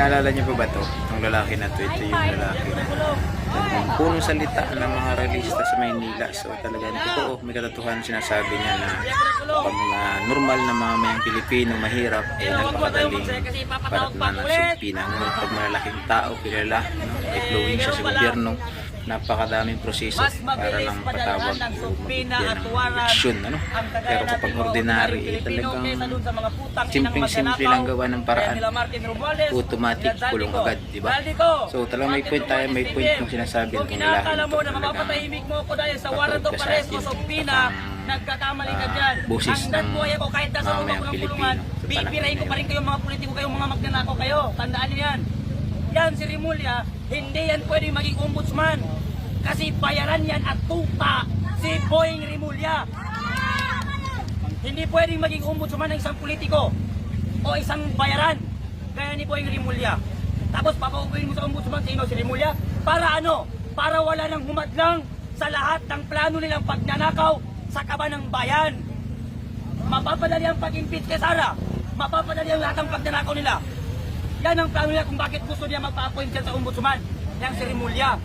naalala niyo pa ba to? Itong lalaki na to, ito yung lalaki na punong salita ng mga realista sa Maynila. So talagang totoo, may katotohanan sinasabi niya na pag mga normal na mga mayang Pilipino mahirap, eh napakadaling parang nanasumpi na. Ngunit pag malalaking tao, kilala, no, influensya sa gobyerno, napakadaming proseso para lang patawag o mabigyan ng aksyon. Ano? Pero kapag ordinary, eh, talagang simpleng-simple lang gawa ng paraan. Automatic, kulong agad, di ba? So talagang may point tayo, may point yung sinasabi ng Tinakala ito. Talagang mapapatahimik mo ko dahil sa warrant of Pagod ka sa arrest mo atin. sa Pina, nagkakamali ka Ah, dyan. busis Hanggat ng buhay ako kahit nasa loob ako ng kulungan, bibirahin ko pa rin yun. kayo mga politiko kayo, mga magnanakaw kayo. Tandaan niyo yan. Yan si Rimulya, hindi yan pwedeng maging ombudsman. Kasi bayaran yan at tuta si Boying Rimulya. Hindi pwedeng maging ombudsman ng isang politiko o isang bayaran gaya ni Boying Rimulya. Tapos papaupuin mo sa ombudsman sino si Rimulya? Para ano? Para wala nang humadlang sa lahat ng plano nilang pagnanakaw sa kaba ng bayan. Mapapadali ang pag-impeach kay Sara. Mapapadali ang lahat ng pagnanakaw nila. Yan ang plano nila kung bakit gusto niya magpa-appoint dyan sa ombudsman. Yang si Rimulya.